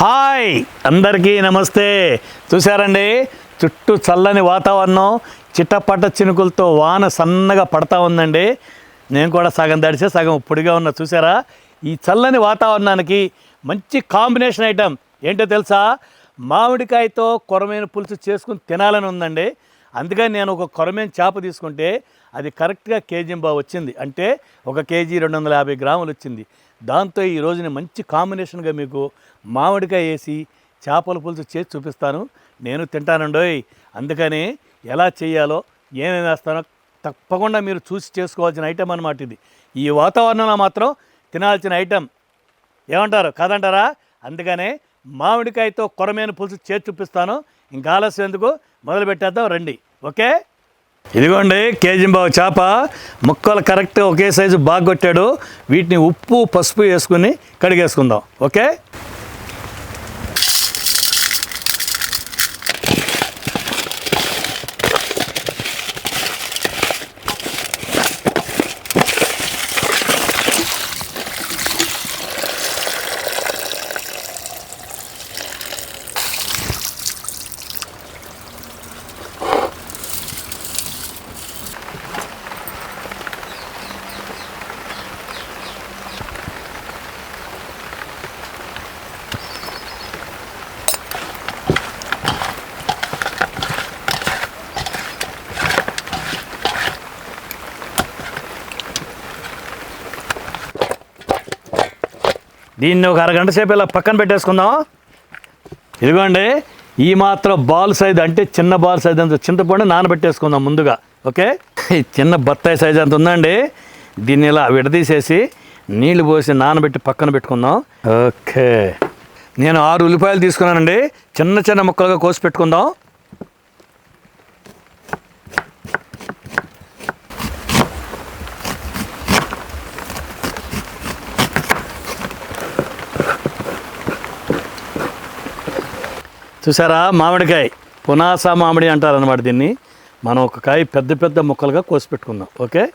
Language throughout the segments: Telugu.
హాయ్! అందరికీ నమస్తే. చూసారండి చుట్టూ చల్లని వాతావరణం చిట్టపట్ట చినుకులతో వాన సన్నగా పడతా ఉందండి. నేను కూడా సగం తడిసే సగం పొడిగా ఉన్న. చూసారా ఈ చల్లని వాతావరణానికి మంచి కాంబినేషన్ ఐటెం ఏంటో తెలుసా? మామిడికాయతో కొరమైన పులుసు చేసుకుని తినాలని ఉందండి. అందుకని నేను ఒక కొరమైన చేప తీసుకుంటే అది కరెక్ట్గా కేజీ బాగా వచ్చింది. అంటే ఒక కేజీ రెండు వందల యాభై గ్రాములు వచ్చింది. దాంతో ఈ రోజున మంచి కాంబినేషన్గా మీకు మామిడికాయ వేసి చేపల పులుసు చేసి చూపిస్తాను. నేను తింటానండోయ్. అందుకని ఎలా చేయాలో ఏమేమి వేస్తానో తప్పకుండా మీరు చూసి చేసుకోవాల్సిన ఐటెం అనమాట ఇది. ఈ వాతావరణంలో మాత్రం తినాల్సిన ఐటెం ఏమంటారు? కాదంటారా? అందుకనే మామిడికాయతో కొరమైన పులుసు చేసి చూపిస్తాను. ఇంకా ఆలస్యం ఎందుకు? మొదలు పెట్టేద్దాం రండి. ఓకే? ఇదిగోండి కేజీ బావు చేప. ముక్కలు కరెక్ట్ ఒకే సైజు బాగా కొట్టాడు వీటిని ఉప్పు పసుపు వేసుకుని కడిగేసుకుందాం. ఓకే? దీన్ని ఒక అరగంట సేపు ఇలా పక్కన పెట్టేసుకుందాం. ఇదిగోండి ఈ మాత్రం బాల్ సైజ్ అంటే చిన్న బాల్ సైజ్ అంత చింతపండు నానబెట్టేసుకుందాం ముందుగా ఓకే? చిన్న బత్తాయి సైజ్ అంత ఉందండి. దీన్ని ఇలా విడదీసేసి నీళ్ళు పోసి నానబెట్టి పక్కన పెట్టుకుందాం. ఓకే. నేను ఆరు ఉల్లిపాయలు తీసుకున్నానండి. చిన్న చిన్న ముక్కలుగా కోసి పెట్టుకుందాం. చూసారా? మామిడికాయ. పునాస మామిడి అంటారనమాట దీన్ని. మనం ఒక కాయ పెద్ద పెద్ద ముక్కలుగా కోసి పెట్టుకుందాం. ఓకే?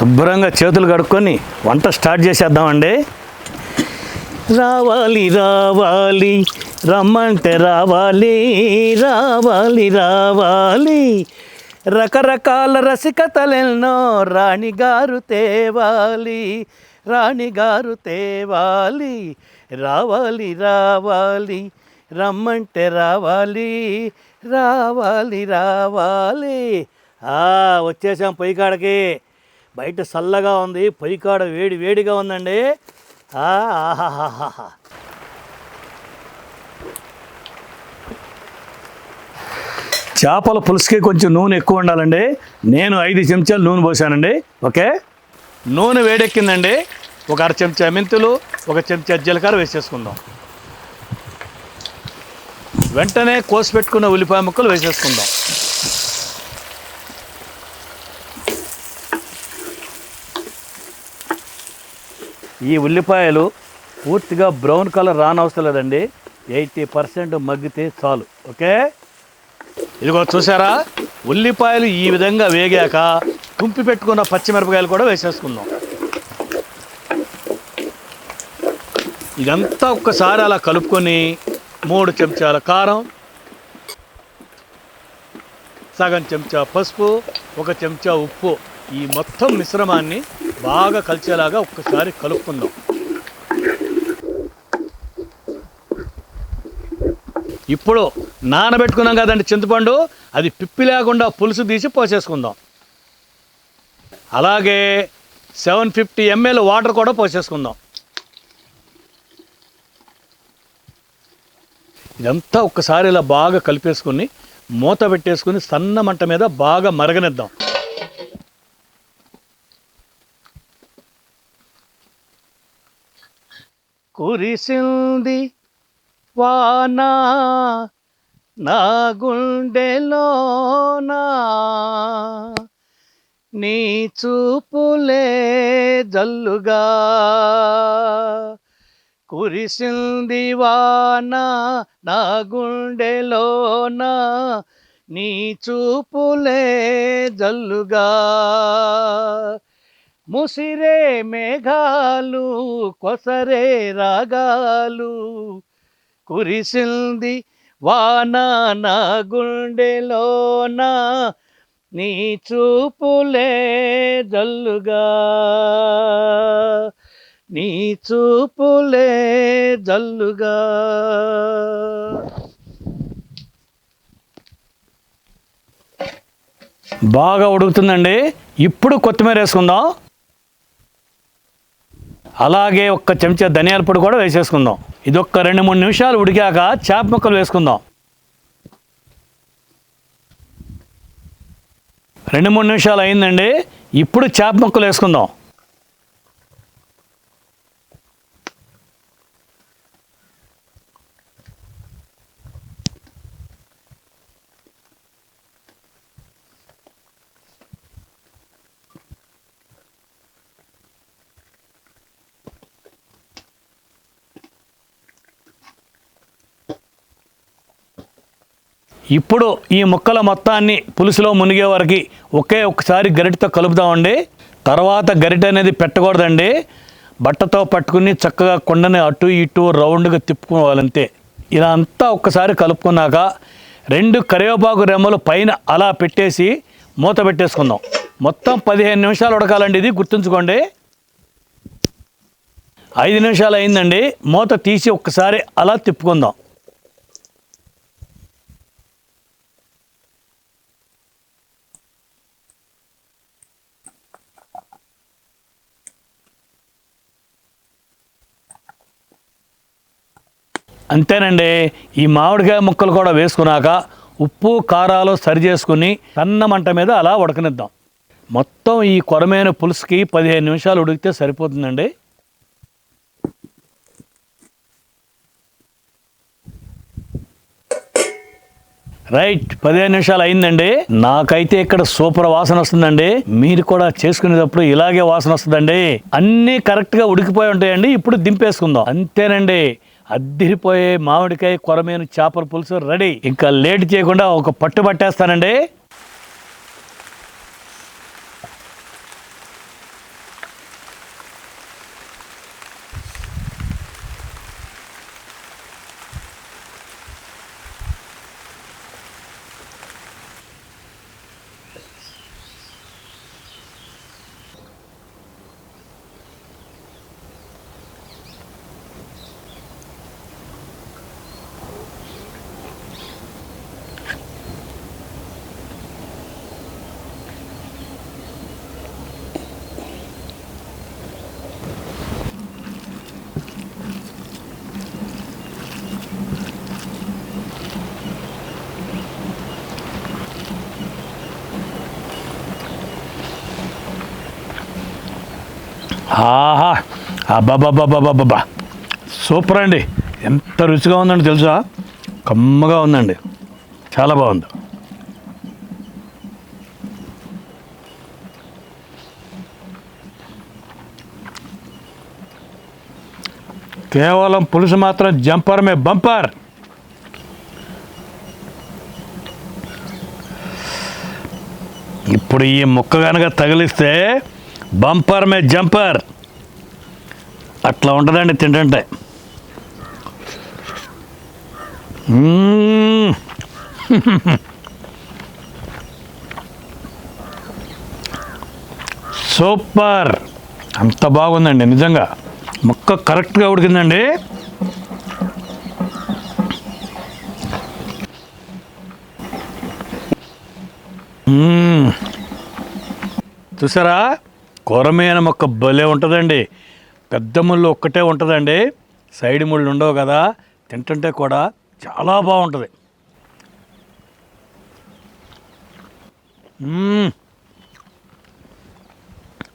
శుభ్రంగా చేతులు కడుక్కొని వంట స్టార్ట్ చేసేద్దామండి. రావాలి రావాలి రమ్మంటే రావాలి రావాలి రావాలి. రకరకాల రసికతలెన్నో రాణిగారు తేవాలి రాణిగారు తేవాలి రావాలి రావాలి రమ్మంటే రావాలి రావాలి రావాలి. ఆ, వచ్చేసాం పొయ్యి కాడకి బయట చల్లగా ఉంది పొయ్యి కాడ వేడి వేడిగా ఉందండి. ఆ, ఆహాహాహా చేపల పులుసుకి కొంచెం నూనె ఎక్కువ ఉండాలండి. నేను ఐదు చెంచాలు నూనె పోసానండి. ఓకే? నూనె వేడెక్కిందండి. ఒక అర చెంచా మెంతులు ఒక చెంచా జీలకర్ర వేసేసుకుందాం. వెంటనే కోసి పెట్టుకున్న ఉల్లిపాయ ముక్కలు వేసేసుకుందాం. ఈ ఉల్లిపాయలు పూర్తిగా బ్రౌన్ కలర్ రానవసరం లేదండి. ఎయిటీ పర్సెంట్ మగ్గితే చాలు. ఓకే? ఇదిగో చూసారా ఉల్లిపాయలు ఈ విధంగా వేగాక తుంపి పెట్టుకున్న పచ్చిమిరపకాయలు కూడా వేసేసుకుందాం. ఇదంతా ఒక్కసారి అలా కలుపుకొని మూడు చెంచాల కారం సగం చెంచా పసుపు ఒక చెంచా ఉప్పు ఈ మొత్తం మిశ్రమాన్ని బాగా కలిసేలాగా ఒక్కసారి కలుపుకుందాం. ఇప్పుడు నానబెట్టుకున్నాం కదండి చింతపండు. అది పిప్పి లేకుండా పులుసు తీసి పోసేసుకుందాం. అలాగే సెవెన్ ఫిఫ్టీ ఎంఎల్ వాటర్ కూడా పోసేసుకుందాం. ఇదంతా ఒక్కసారి ఇలా బాగా కలిపేసుకుని మూత పెట్టేసుకుని సన్న మంట మీద బాగా మరగనిద్దాం. కురిసింది వానా నా గుండెలోనా నీ చూపులే జల్లుగా కురిసింది వాన నా గుండెలోన నీ చూపులే జల్లుగా. ముసిరే మేఘాలు కొసరే రాగాలు కురిసింది వాన నా గుండెలోన నీ చూపులే జల్లుగా. నీ చూపులే జల్లుగా. బాగా ఉడుకుతుందండి. ఇప్పుడు కొత్తిమీర వేసుకుందాం. అలాగే ఒక్క చెంచా ధనియాల పొడి కూడా వేసేసుకుందాం. ఇది ఒక్క రెండు మూడు నిమిషాలు ఉడికాక చేప ముక్కలు వేసుకుందాం. రెండు మూడు నిమిషాలు అయిందండి. ఇప్పుడు చేప ముక్కలు వేసుకుందాం. ఇప్పుడు ఈ ముక్కల మొత్తాన్ని పులుసులో మునిగే వరకు ఒకే ఒక్కసారి గరిటతో కలుపుదామండి. తర్వాత గరిట అనేది పెట్టకూడదండి. బట్టతో పట్టుకుని చక్కగా కొండని అటు ఇటు రౌండ్గా తిప్పుకోవాలంతే. ఇలా అంతా ఒక్కసారి కలుపుకున్నాక రెండు కరివేపాకు రెమ్మలు పైన అలా పెట్టేసి మూత పెట్టేసుకుందాం. మొత్తం పదిహేను నిమిషాలు ఉడకాలండి ఇది గుర్తుంచుకోండి. ఐదు నిమిషాలు అయిందండి. మూత తీసి ఒక్కసారి అలా తిప్పుకుందాం. అంతేనండి ఈ మామిడికాయ ముక్కలు కూడా వేసుకున్నాక ఉప్పు కారాలు సరి చేసుకుని సన్న మంట మీద అలా ఉడకనిద్దాం. మొత్తం ఈ కొరమైన పులుసుకి పదిహేను నిమిషాలు ఉడికితే సరిపోతుందండి. రైట్ పదిహేను నిమిషాలు అయిందండి. నాకైతే ఇక్కడ సూపర్ వాసన వస్తుందండి. మీరు కూడా చేసుకునేటప్పుడు ఇలాగే వాసన వస్తుందండి. అన్నీ కరెక్ట్గా ఉడికిపోయి ఉంటాయండి. ఇప్పుడు దింపేసుకుందాం. అంతేనండి. అద్దిరిపోయే మామిడికాయ కొరమేను చేపల పులుసు రెడీ. ఇంకా లేట్ చేయకుండా ఒక పట్టు పట్టేస్తానండి ఆహా అబ్బాబ్బాబ్బాబ్బాబ్బా సూపర్ అండి. ఎంత రుచిగా ఉందండి తెలుసా? కమ్మగా ఉందండి. చాలా బాగుంది. కేవలం పులుసు మాత్రం జంపర్ మే బంపర్. ఇప్పుడు ఈ ముక్క కనుక తగిలిస్తే బంపర్ మే జంపర్. అట్లా ఉంటుందండి తింటుంటే. సూపర్. అంత బాగుందండి నిజంగా. ముక్క కరెక్ట్గా ఉడికిందండి. చూసారా? కూరమీన మొక్క భలే ఉంటుందండి. పెద్ద ముళ్ళు ఒక్కటే ఉంటుందండి. సైడ్ ముళ్ళు ఉండవు కదా. తింటుంటే కూడా చాలా బాగుంటుంది.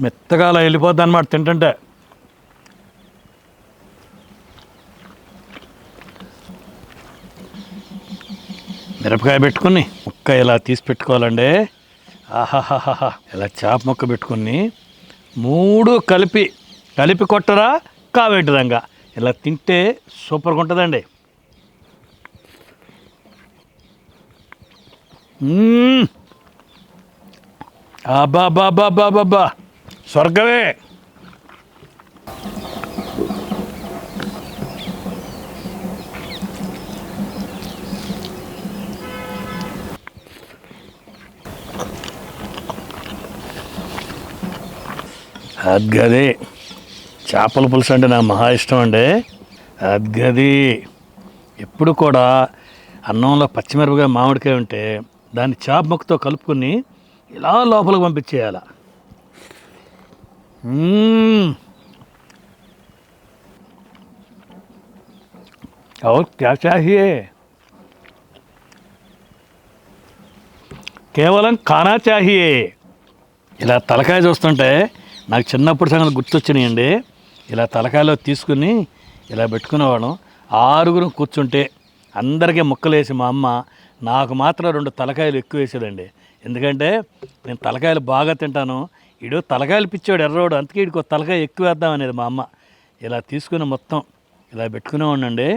మెత్తగా అలా వెళ్ళిపోద్ది అనమాట తింటుంటే. మిరపకాయ పెట్టుకుని ముక్క ఇలా తీసి పెట్టుకోవాలండి? ఆహాహాహా ఇలా చేప ముక్క పెట్టుకుని మూడు కలిపి కలిపి కొట్టరా? కావేటిదంగా ఇలా తింటే సూపర్గా ఉంటుందండి. మ్మ్. అబ్బాబ్బాబ్బాబ్బాబ్బా స్వర్గమే. అద్గది చేపల పులుసు అంటే నాకు మహా ఇష్టం అండి అద్గది ఎప్పుడు కూడా అన్నంలో పచ్చిమిరపకాయ మామిడికాయ ఉంటే దాన్ని చేప ముక్కతో కలుపుకొని ఇలా లోపలికి పంపించేయాల మ్మ్. और क्या चाहिए కేవలం ఖానా చాహియే ఇలా తలకాయ చూస్తుంటే నాకు చిన్నప్పుడు సంగతి గుర్తొచ్చినాయండి. ఇలా తలకాయలో తీసుకుని ఇలా పెట్టుకునేవాడు ఆరుగురు కూర్చుంటే అందరికీ ముక్కలేసి మా అమ్మ నాకు మాత్రం రెండు తలకాయలు ఎక్కువ వేసేదండి. ఎందుకంటే నేను తలకాయలు బాగా తింటాను. ఇడు తలకాయలు పిచ్చాడు ఎర్రోడు అందుకే ఇడికి ఒక తలకాయ ఎక్కువ వేద్దాం అనేది మా అమ్మ. ఇలా తీసుకుని మొత్తం ఇలా పెట్టుకునేవాడినండి.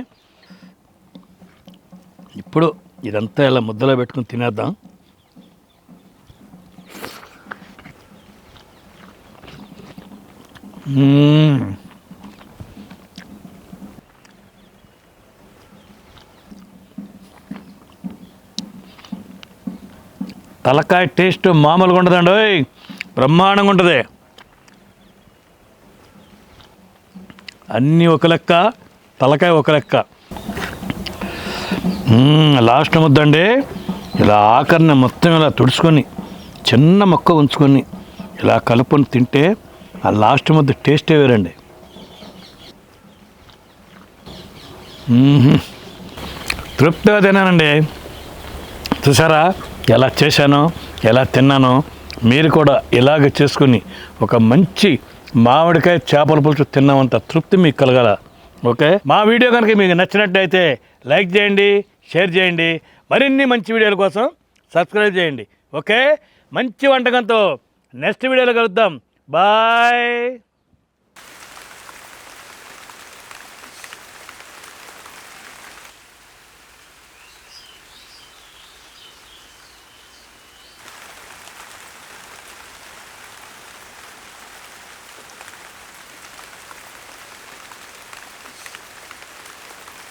ఇప్పుడు ఇదంతా ఇలా ముద్దలో పెట్టుకుని తినేద్దాం. తలకాయ టేస్ట్ మామూలుగా ఉండదండి ఓయ్. బ్రహ్మాండంగా ఉంటుంది. అన్నీ ఒక లెక్క తలకాయ ఒక లెక్క. లాస్ట్ ముద్దండి. ఇలా ఆఖరిని మొత్తం ఇలా తుడుచుకొని చిన్న మొక్క ఉంచుకొని ఇలా కలుపుకొని తింటే ఆ లాస్ట్ ముద్ద టేస్టే వేరండి. తృప్తిగా తిన్నానండి. చూసారా? ఎలా చేశానో ఎలా తిన్నానో మీరు కూడా ఇలాగ చేసుకుని ఒక మంచి మామిడికాయ చేపల పులుసు తిన్నామంత తృప్తి మీకు కలగాల. ఓకే? మా వీడియో కనుక మీకు నచ్చినట్టయితే లైక్ చేయండి షేర్ చేయండి మరిన్ని మంచి వీడియోల కోసం సబ్స్క్రైబ్ చేయండి. ఓకే? మంచి వంటకంతో నెక్స్ట్ వీడియోలో కలుద్దాం. Bye.